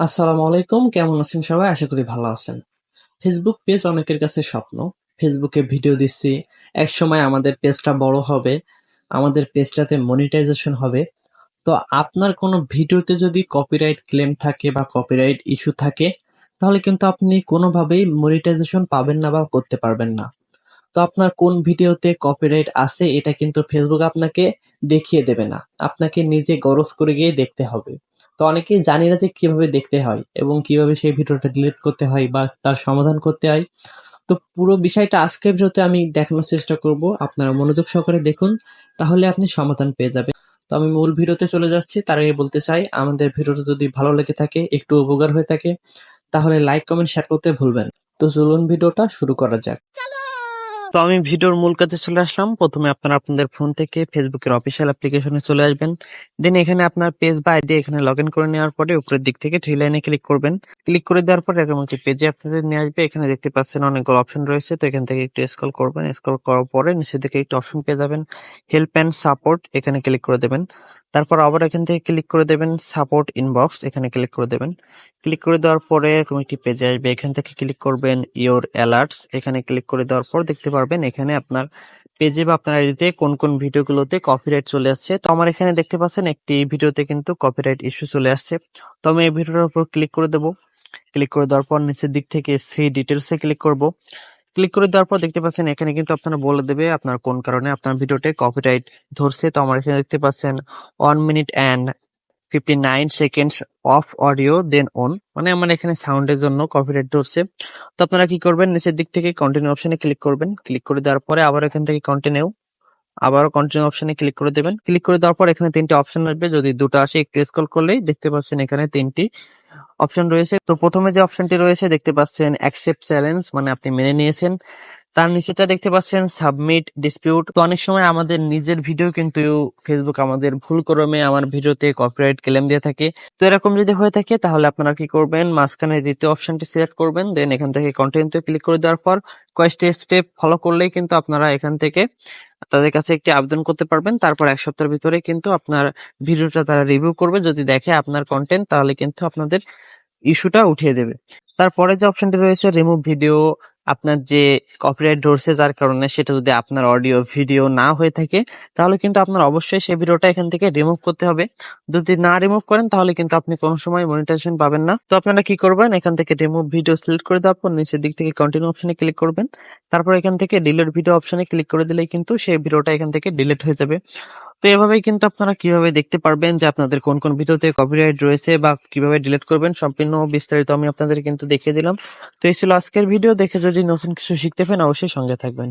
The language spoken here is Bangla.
আসসালামু আলাইকুম, কেমন আছেন সবাই? আশা করি ভালো আছেন। ফেসবুক পেজ অনেকের কাছে স্বপ্ন। ফেসবুকে ভিডিও দিচ্ছি। এক সময় আমাদের পেজটা বড় হবে, আমাদের পেজটাতে মনিটাইজেশন হবে। তো আপনার কোনো ভিডিওতে যদি কপিরাইট ক্লেম থাকে বা কপিরাইট ইস্যু থাকে, তাহলে কিন্তু আপনি কোনোভাবেই মনিটাইজেশন পাবেন না বা করতে পারবেন না। তো আপনার কোন ভিডিওতে কপিরাইট আছে, এটা কিন্তু ফেসবুক আপনাকে দেখিয়ে দেবে না। আপনাকে নিজে গরজ করে গিয়ে দেখতে হবে। তো অনেকেই জানি না যে কীভাবে দেখতে হয় এবং কীভাবে সেই ভিডিওটা ডিলিট করতে হয় বা তার সমাধান করতে হয়। তো পুরো বিষয়টা আজকের ভিডিওতে আমি দেখানোর চেষ্টা করব। আপনারা মনোযোগ সহকারে দেখুন, তাহলে আপনি সমাধান পেয়ে যাবেন। তো আমি মূল ভিডিওতে চলে যাচ্ছি, তার আগে বলতে চাই, আমাদের ভিডিওটা যদি ভালো লেগে থাকে, একটু উপকার হয়ে থাকে, তাহলে লাইক কমেন্ট শেয়ার করতে ভুলবেন তো চলুন ভিডিওটা শুরু করা যাক। তো আমি ভিডিওর মূল কাজে চলে আসলাম। প্রথমে আপনারা আপনাদের ফোন থেকে ফেসবুকের অফিসিয়াল অ্যাপ্লিকেশনে চলে আসবেন। দেন এখানে আপনার পেজ বা আইডি এখানে লগ ইন করে নেওয়ার পরে উপরের দিক থেকে থ্রি লাইনে ক্লিক করবেন। ক্লিক করে দেওয়ার পরে এরকম একটি পেজে আপনাদের নিয়ে আসবে। এখানে দেখতে পাচ্ছেন অনেকগুলো অপশন রয়েছে। তো এখান থেকে একটু স্ক্রল করবেন। স্ক্রল করার পরে নিচের দিকে একটু অপশন পেয়ে যাবেন। হেল্প অ্যান্ড সাপোর্ট এখানে ক্লিক করে দেবেন। তারপর আবার এখান থেকে ক্লিক করে দেবেন সাপোর্ট ইনবক্স এখানে ক্লিক করে দেবেন। ক্লিক করে দেওয়ার পরে এরকম একটি পেজে আসবে, এখান থেকে ক্লিক করবেন ইওর অ্যালার্টস এখানে ক্লিক করে দেওয়ার পর দেখতে পারবেন এখানে আপনার পেজে বা আপনার আইডিতে কোন কোন ভিডিওগুলোতে কপিরাইট চলে আসছে। তো আমার এখানে দেখতে পাচ্ছেন একটি ভিডিওতে কিন্তু কপিরাইট ইস্যু চলে আসছে। তো আমি এই ভিডিওটার উপর ক্লিক করে দেবো। ক্লিক করে দেওয়ার পর নিচের দিক থেকে সেই ডিটেলসে ক্লিক করব। ক্লিক করে দেওয়ার পর দেখতে পাচ্ছেন এখানে কিন্তু আপনারা বলে দেবে আপনার কোন কারণে আপনার ভিডিওতে কপিরাইট ধরছে। তো আমার এখানে দেখতে পাচ্ছেন one minute and fifty nine seconds of audio then on মানে আমার এখানে সাউন্ডের জন্য কপিরাইট ধরছে। তো আপনারা কি করবেন? নিচের দিক থেকে কন্টিনিউ অপশনে ক্লিক করবেন। ক্লিক করে দেওয়ার পরে আবার এখান থেকে কন্টিনিউ আবারও কন্টিনিউ অপশনে ক্লিক করে দেবেন। ক্লিক করে দেওয়ার পর এখানে তিনটি অপশন আসবে। যদি দুটো আসে, একটু স্ক্রল করলেই দেখতে পাচ্ছেন এখানে তিনটি অপশন রয়েছে। তো প্রথমে যে অপশনটি রয়েছে, দেখতে পাচ্ছেন অ্যাকসেপ্ট চ্যালেঞ্জ মানে আপনি মেনে নিয়েছেন। তার নিচেটা দেখতে পাচ্ছেন সাবমিট ডিসপিউট তো অনেক সময় আমাদের নিজের ভিডিও কিন্তু ফেসবুক আমাদের ভুল ক্রমে আমার ভিডিওতে কপিরাইট ক্লেম দিয়ে থাকে। তো এরকম যদি হয়ে থাকে, তাহলে আপনারা কি করবেন? মাঝখানে দ্বিতীয় অপশনটি সিলেক্ট করবেন। দেন এখান থেকে কন্টিনিউতে ক্লিক করে দেওয়ার পর কয়েকটি স্টেপ ফলো করলেই কিন্তু আপনারা এখান থেকে তাদের কাছে একটি আবেদন করতে পারবেন। তারপর এক সপ্তাহের ভিতরে কিন্তু আপনার ভিডিওটা তারা রিভিউ করবে। যদি দেখে আপনার কন্টেন্ট তাহলে কিন্তু আপনাদের ইস্যুটা উঠিয়ে দেবে। তারপরে যে অপশনটি রয়েছে রিমুভ ভিডিও আপনার যে কপিরাইট ধরছে যার কারণে সেটা যদি আপনার অডিও ভিডিও না হয়ে থাকে, তাহলে কিন্তু আপনার অবশ্যই সেই ভিডিওটা এখান থেকে রিমুভ করতে হবে। যদি না রিমুভ করেন, তাহলে কিন্তু আপনি কোনো সময় মনিটাইজেশন পাবেন না। তো আপনারা কি করবেন? এখান থেকে রিমুভ ভিডিও সিলেক্ট করে দেওয়ার পর নিচের দিক থেকে কন্টিনিউ অপশনে ক্লিক করবেন। তারপর এখান থেকে ডিলিট ভিডিও অপশনে ক্লিক করে দিলেই কিন্তু সেই ভিডিওটা এখান থেকে ডিলিট হয়ে যাবে। তো এভাবেই কিন্তু আপনারা কীভাবে দেখতে পারবেন যে আপনাদের কোন কোন ভিডিওতে কপিরাইট রয়েছে বা কীভাবে ডিলিট করবেন, সম্পূর্ণ বিস্তারিত আমি আপনাদের কিন্তু দেখিয়ে দিলাম। তো এই ছিল আজকের ভিডিও দেখে যদি নতুন কিছু শিখতে পারেন অবশ্যই সঙ্গে থাকবেন।